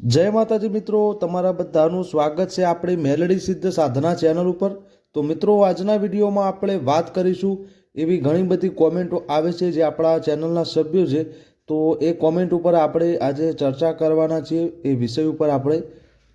જય માતાજી મિત્રો, તમારા બધાનું સ્વાગત છે આપણી મેલડી સિદ્ધ સાધના ચેનલ ઉપર. તો મિત્રો, આજના વિડીયોમાં આપણે વાત કરીશું એવી ઘણી બધી કોમેન્ટો આવે છે જે આપણા ચેનલના સભ્યો છે. તો એ કોમેન્ટ ઉપર આપણે આજે ચર્ચા કરવાના છીએ, એ વિષય ઉપર આપણે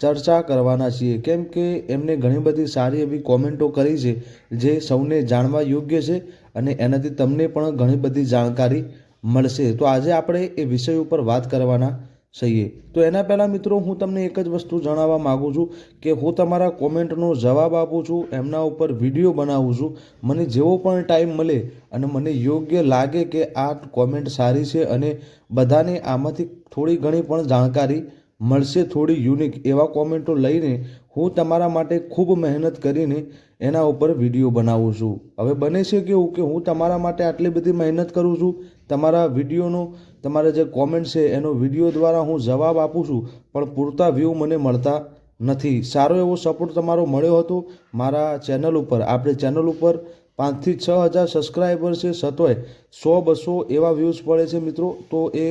ચર્ચા કરવાના છીએ. કેમ કે એમને ઘણી બધી સારી એવી કોમેન્ટો કરી છે જે સૌને જાણવા યોગ્ય છે અને એનાથી તમને પણ ઘણી બધી જાણકારી મળશે. તો આજે આપણે એ વિષય ઉપર વાત કરવાના છીએ તો એના પહેલાં મિત્રો હું તમને એક જ વસ્તુ જણાવવા માગું છું કે હું તમારા કોમેન્ટનો જવાબ આપું છું, એમના ઉપર વીડિયો બનાવું છું, મને જેવો પણ ટાઈમ મળે અને મને યોગ્ય લાગે કે આ કોમેન્ટ સારી છે અને બધાને આમાંથી થોડી ઘણી પણ જાણકારી મળશે, થોડી યુનિક એવા કોમેન્ટો લઈને હું તમારા માટે ખૂબ મહેનત કરીને એના ઉપર વીડિયો બનાવું છું. હવે બને છે કેવું કે હું તમારા માટે આટલી બધી મહેનત કરું છું તમારા વિડીયોનો, તમારા જે કોમેન્ટ છે એનો વીડિયો દ્વારા હું જવાબ આપું છું, પણ પૂરતા વ્યૂ મને મળતા નથી. સારો એવો સપોર્ટ તમારો મળ્યો હતો મારા ચેનલ ઉપર. આપણી ચેનલ ઉપર પાંચથી છ હજાર સબસ્ક્રાઈબર છે સતોય. સો બસો એવા વ્યૂઝ પડે છે મિત્રો. તો એ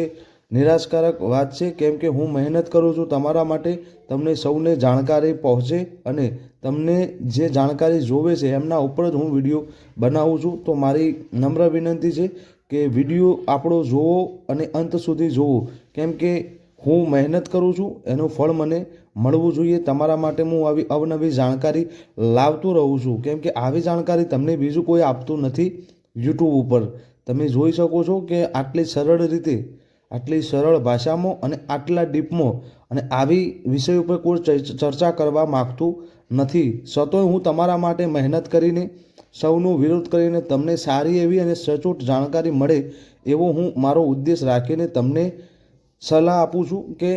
નિરાશકારક વાત છે. કેમ કે હું મહેનત કરું છું તમારા માટે તમને સૌને જાણકારી પહોંચે અને તમને જે જાણકારી જોવે છે એમના ઉપર જ હું વીડિયો બનાવું છું. તો મારી નમ્ર વિનંતી છે કે વીડિયો આપણો જોવો અને અંત સુધી જોવો. કેમ કે હું મહેનત કરું છું, એનું ફળ મને મળવું જોઈએ. તમારા માટે હું આવી અવનવી જાણકારી લાવતો રહું છું. કેમ કે આવી જાણકારી તમને બીજું કોઈ આપતું નથી યુટ્યુબ ઉપર. તમે જોઈ શકો છો કે આટલી સરળ રીતે, આટલી સરળ ભાષામાં અને આટલા ડીપમાં અને આવી વિષય ઉપર કોઈ ચર્ચ- કરવા માગતું નથી. સતોય હું તમારા માટે મહેનત કરીને સૌનો વિરોધ કરીને તમને સારી એવી અને સચોટ જાણકારી મળે એવો હું મારો ઉદ્દેશ રાખીને તમને સલાહ આપું છું કે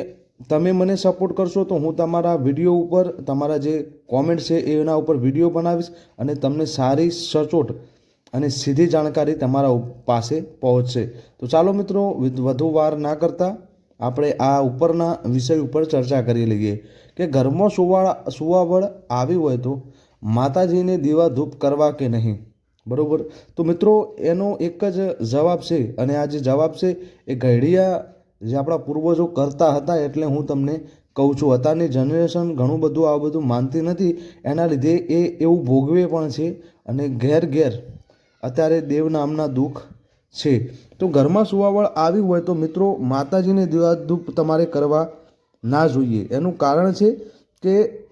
તમે મને સપોર્ટ કરશો તો હું તમારા વીડિયો ઉપર, તમારા જે કોમેન્ટ છે એના ઉપર વીડિયો બનાવીશ અને તમને સારી, સચોટ અને સીધી જાણકારી તમારા પાસે પહોંચશે. તો ચાલો મિત્રો, વધુ વાર ના કરતાં આપણે આ ઉપરના વિષય ઉપર ચર્ચા કરી લઈએ કે ઘરમાં સુવા સુવાવળ આવી હોય તો માતાજીને દીવા ધૂપ કરવા કે નહીં? બરાબર? તો મિત્રો, એનો એક જ જવાબ છે અને આ જે જવાબ છે, એ ઘડિયા જે આપણા પૂર્વજો કરતા હતા એટલે હું તમને કહું છું. અત્યારની જનરેશન ઘણું બધું આ બધું માનતી નથી. એના લીધે એ એવું ભોગવે પણ છે અને ઘેર ઘેર અત્યારે દેવ નામના દુઃખ છે. તો ઘરમાં સુવાવળ આવી હોય તો મિત્રો, માતાજીને દીવાધૂપ તમારે કરવા ના જોઈએ. એનું કારણ છે કે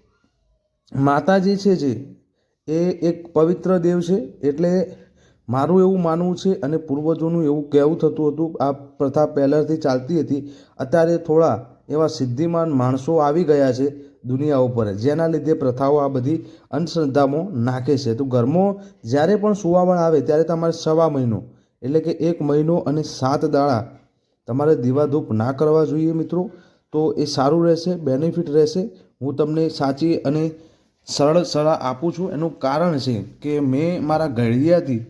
માતાજી છે જે, એ એક પવિત્ર દેવ છે, એટલે મારું એવું માનવું છે અને પૂર્વજોનું એવું કહેવું થતું હતું, આ પ્રથા પહેલાંથી ચાલતી હતી. અત્યારે થોડા એવા સિદ્ધિમાન માણસો આવી ગયા છે દુનિયા ઉપર, જેના લીધે પ્રથાઓ આ બધી અંધશ્રદ્ધામાં નાખે છે. તો ઘરમાં જ્યારે પણ સુવાવણ આવે, ત્યારે તમારે સવા મહિનો, એટલે કે એક મહિનો અને સાત દાડા તમારે દીવાધૂપ ના કરવા જોઈએ મિત્રો. તો એ સારું રહેશે, બેનિફિટ રહેશે. હું તમને સાચી અને સરળ સલાહ આપું છું. એનું કારણ છે કે મેં મારા ઘડિયાથી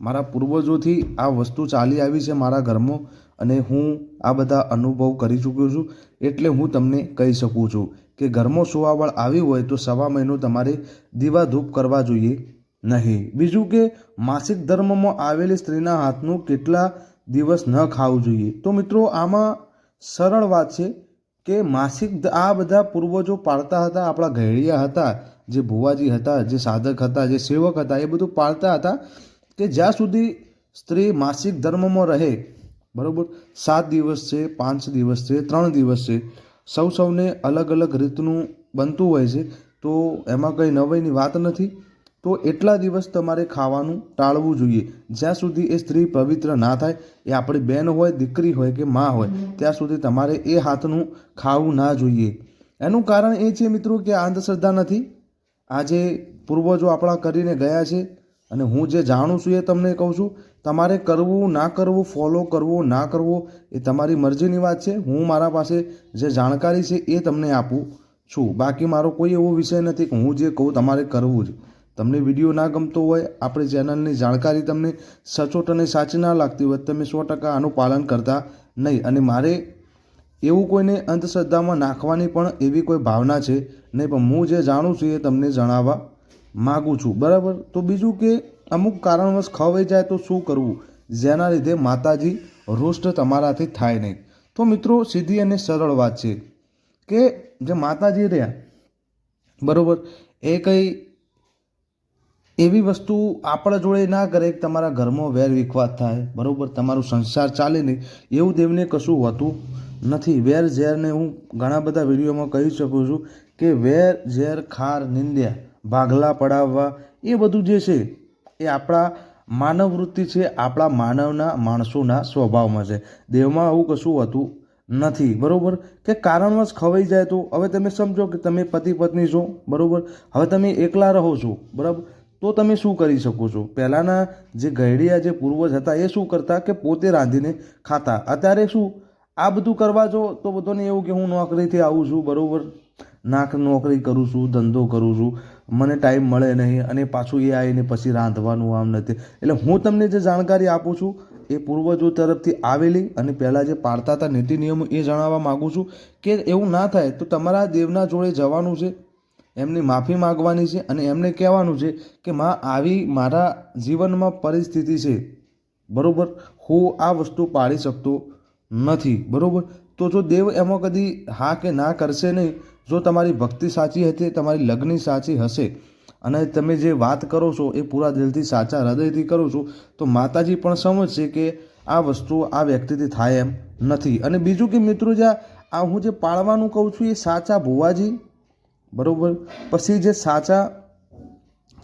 મારા પૂર્વજોથી આ વસ્તુ ચાલી આવી છે મારા ઘરમાં અને હું આ બધા અનુભવ કરી ચૂક્યો છું. એટલે હું તમને કહી શકું છું કે ઘરમાં સુવાવળ આવી હોય તો સવા મહિનો તમારે દીવા ધૂપ કરવા જોઈએ નહીં. બીજું કે માસિક ધર્મમાં આવેલી સ્ત્રીના હાથનું કેટલા દિવસ ન ખાવું જોઈએ. તો મિત્રો, આમાં સરળ વાત છે કે માસિક આ બધા પૂર્વજો પાળતા હતા, આપણા ઘેડિયા હતા. જે ભુવાજી હતા, જે સાધક હતા, જે સેવક હતા, એ બધું પાળતા હતા કે જ્યાં સુધી સ્ત્રી માસિક ધર્મમાં રહે, બરાબર? સાત દિવસ છે, પાંચ દિવસ છે, ત્રણ દિવસ છે, સૌ સૌને અલગ અલગ રીતનું બનતું હોય છે, તો એમાં કંઈ નવાઈની વાત નથી. તો એટલા દિવસ તમારે ખાવાનું ટાળવું જોઈએ. જ્યાં સુધી એ સ્ત્રી પવિત્ર ના થાય, એ આપણી બહેન હોય, દીકરી હોય કે મા હોય, ત્યાં સુધી તમારે એ હાથનું ખાવું ના જોઈએ. એનું કારણ એ છે મિત્રો કે આ અંધશ્રદ્ધા નથી. આજે પૂર્વજો આપણા કરીને ગયા છે અને હું જે જાણું છું એ તમને કહું છું, તમારે કરવું, ના કરવું ફોલો કરવું, ના કરવું એ તમારી મરજીની વાત છે. હું મારા પાસે જે જાણકારી છે એ તમને આપું છું. બાકી મારો કોઈ એવો વિષય નથી કે હું જે કહું તમારે કરવું જ. તમને વીડિયો ના ગમતો હોય, આપણી ચેનલની જાણકારી તમને સચોટ અને સાચી ના લાગતી હોય તમે સો ટકા આનું પાલન કરતા નહીં. અને મારે એવું કોઈને અંધશ્રદ્ધામાં નાખવાની પણ એવી કોઈ ભાવના છે? નહીં, પણ હું જે જાણું છું એ તમને જણાવવા માગું છું. બરાબર? તો બીજું કે અમુક કારણવશ ખવાઈ જાય તો શું કરવું? જેના લીધે માતાજી રુષ્ટ તમારાથી થાય નહીં. તો મિત્રો, સીધી અને સરળ વાત છે કે જે માતાજી રહ્યા, બરાબર, એ કંઈ એવી વસ્તુ આપણા જોડે ના કરે કે તમારા ઘરમાં વેર વિખવાદ થાય, બરાબર, તમારું સંસાર ચાલે નહીં. એવું દેવને કશું હોતું નથી. વેર, ઝેરને હું ઘણા બધા વિડીયોમાં કહી શકું છું કે વેર, ઝેર, ખાર, નિંદ્યા, ભાગલા પડાવવા, એ બધું જે છે, એ આપણા માનવ વૃત્તિ છે, આપણા માનવના, માણસોના સ્વભાવમાં છે. દેવમાં આવું કશું હોતું નથી. બરાબર? કે કારણવશ ખવાઈ જાય તો? હવે તમે સમજો કે તમે પતિ, પત્ની છો. બરાબર? હવે તમે એકલા રહો છો. બરાબર? તો તમે શું કરી શકો છો? પહેલાંના જે ગયડિયા જે પૂર્વજ હતા, એ શું કરતા કે પોતે રાંધીને ખાતા. અત્યારે શું? આ બધું કરવા જો, તો બધાને એવું કે હું નોકરીથી આવું છું, બરાબર? નાક નોકરી કરું છું, ધંધો કરું છું, મને ટાઈમ મળે નહીં અને પાછું એ આવીને પછી રાંધવાનું આમ નથી. એટલે હું તમને જે જાણકારી આપું છું, એ પૂર્વજો તરફથી આવેલી અને પહેલાં જે પાળતા હતા નીતિ નિયમો એ જણાવવા માગું છું કે એવું ના થાય તો તમારા દેવના જોડે જવાનું છે, એમની માફી માગવાની છે અને એમને કહેવાનું છે કે માં, આવી મારા જીવનમાં પરિસ્થિતિ છે, બરાબર? હું આ વસ્તુ પાળી શકતો નથી, બરાબર? તો જો દેવ એમાં કદી હા કે ના કરશે નહીં, જો તમારી ભક્તિ સાચી હતી, તમારી લગ્ન સાચી હશે, અને તમે જે વાત કરો છો એ પૂરા દિલથી સાચા હૃદયથી કરો છો, તો માતાજી પણ સમજશે કે આ વસ્તુ આ વ્યક્તિથી થાય એમ નથી. અને બીજું કે મિત્રો જે, આ હું જે પાળવાનું કહું છું એ સાચા ભુવાજી, બરાબર? પછી જે સાચા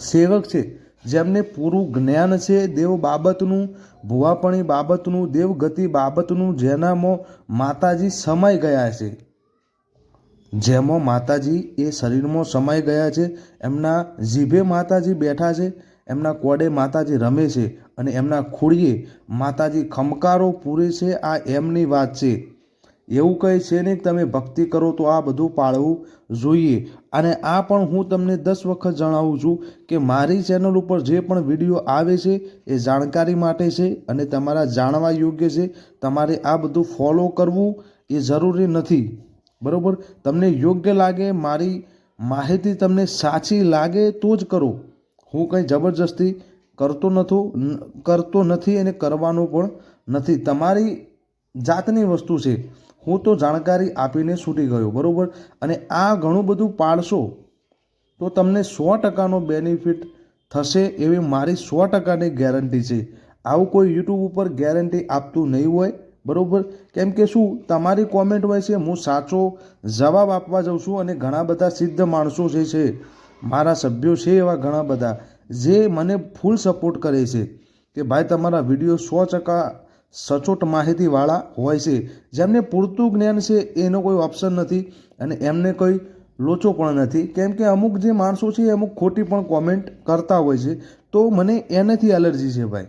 સેવક છે જેમને પૂરું જ્ઞાન છે, દેવ બાબતનું, ભુવાપણી બાબતનું, દેવગતિ બાબતનું જેનામાં માતાજી સમાઈ ગયા છે. જેમાં માતાજી એ શરીરમાં સમાઈ ગયા છે, એમના જીભે માતાજી બેઠા છે, એમના કોડે માતાજી રમે છે અને એમના ખોળીએ માતાજી ખમકારો પૂરે છે, આ એમની વાત છે. એવું કહે છે ને તમે ભક્તિ કરો તો આ બધું પાળવું જોઈએ. અને આ પણ હું તમને દસ વખત જણાવું છું કે મારી ચેનલ ઉપર જે પણ વીડિયો આવે છે, એ જાણકારી માટે છે અને તમારા જાણવા યોગ્ય છે. તમારે આ બધું ફોલો કરવું એ જરૂરી નથી. બરાબર? તમને યોગ્ય લાગે, મારી માહિતી તમને સાચી લાગે તો જ કરો. હું કંઈ જબરજસ્તી કરતો નથો કરતો નથી અને કરવાનું પણ નથી. તમારી જાતની વસ્તુ છે. હું તો જાણકારી આપીને છૂટી ગયો, બરાબર? અને આ ઘણું બધું પાળશો તો તમને સો ટકાનો બેનિફિટ થશે એવી મારી સો ટકાની ગેરંટી છે. આવું કોઈ યુટ્યુબ ઉપર ગેરંટી આપતું નહીં હોય, બરાબર? કેમ કે શું, તમારી કોમેન્ટ હોય છે, હું સાચો જવાબ આપવા જાઉં છું અને ઘણા બધા સિદ્ધ માણસો જે છે, મારા સભ્યો છે એવા ઘણા બધા, જે મને ફૂલ સપોર્ટ કરે છે કે ભાઈ તમારા વીડિયો સો ટકા સચોટ માહિતીવાળા હોય છે. જેમને પૂરતું જ્ઞાન છે, એનો કોઈ ઓપ્શન નથી અને એમને કોઈ લોચો પણ નથી. કેમ કે અમુક જે માણસો છે અમુક ખોટી પણ કોમેન્ટ કરતા હોય છે. તો મને એનાથી એલર્જી છે ભાઈ.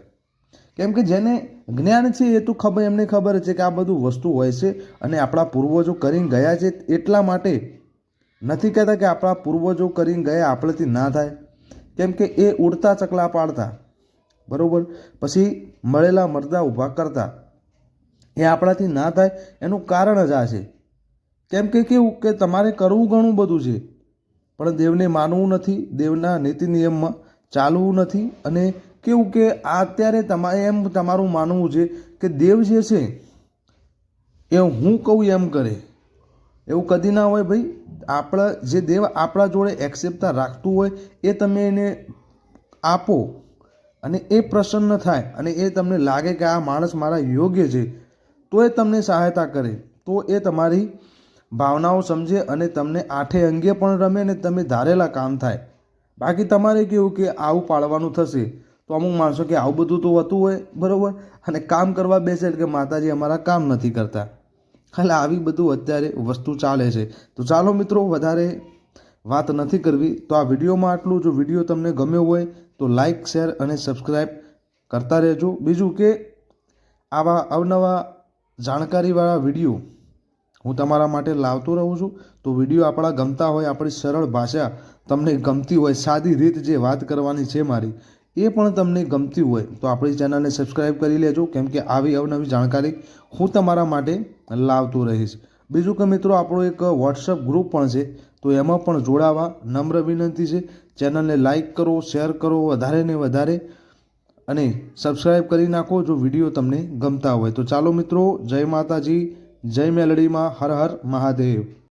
કેમ કે જેને જ્ઞાન છે, એ તો ખબર, એમને ખબર છે કે આ બધું વસ્તુ હોય છે અને આપણા પૂર્વજો કરીને ગયા છે એટલા માટે નથી કહેતા કે આપણા પૂર્વજો કરીને ગયા આપણેથી ના થાય. કેમ કે એ ઉડતા ચકલા પાડતા. બરાબર? પછી મળેલા મરદા ઊભા કરતા. એ આપણાથી ના થાય, એનું કારણ જ આ છે. કેમ કે કેવું કે તમારે કરવું ઘણું બધું છે, પણ દેવને માનવું નથી, દેવના નીતિ નિયમમાં ચાલવું નથી, અને કેવું કે અત્યારે તમારે એમ તમારું માનવું છે કે દેવ જે છે, એ હું કહું એમ કરે. એવું કદી ના હોય ભાઈ. આપણા, જે દેવ આપણા જોડે એક્સેપ્ટતા રાખતું હોય, એ તમે એને આપો. અને એ પ્રસન્ન થાય અને એ તમને લાગે કે આ માણસ મારા યોગ્ય છે, તો એ તમને સહાયતા કરે, તો એ તમારી ભાવનાઓ સમજે અને તમને આઠે અંગે પણ રમે ને તમે ધારેલા કામ થાય. બાકી તમારે કેવું કે આવું પાળવાનું થશે, તો અમુક માણસો કે આવું બધું તો હોતું હોય, બરાબર? અને કામ કરવા બેસે એટલે કે માતાજી અમારા કામ નથી કરતા. ખાલી આવી બધું અત્યારે વસ્તુ ચાલે છે. તો ચાલો મિત્રો, વધારે વાત નથી કરવી. તો આ વિડીયોમાં આટલું. જો વીડિયો તમને ગમ્યો હોય તો લાઈક શેર અને સબસ્ક્રાઈબ કરતા રહેજો. બીજું કે આવા અવનવા જાણકારીવાળા વીડિયો હું તમારા માટે લાવતો રહું છું. તો વીડિયો આપણા ગમતા હોય, આપણી સરળ ભાષા તમને ગમતી હોય, સાદી રીત જે વાત કરવાની છે મારી, એ પણ તમને ગમતી હોય, તો આપણી ચેનલને સબસ્ક્રાઈબ કરી લેજો. કેમ કે આવી અવનવી જાણકારી હું તમારા માટે લાવતો રહીશ. બીજું કે મિત્રો, આપણો એક વોટ્સઅપ ગ્રુપ પણ છે. તો એમાં પણ જોડાવા નમ્ર વિનંતી છે. ચેનલને લાઇક કરો, શેર કરો વધારે ને વધારે અને સબસ્ક્રાઈબ કરી નાખો જો વીડિયો તમને ગમતા હોય. તો ચાલો મિત્રો, જય માતાજી, જય મેલડીમાં, હર હર મહાદેવ.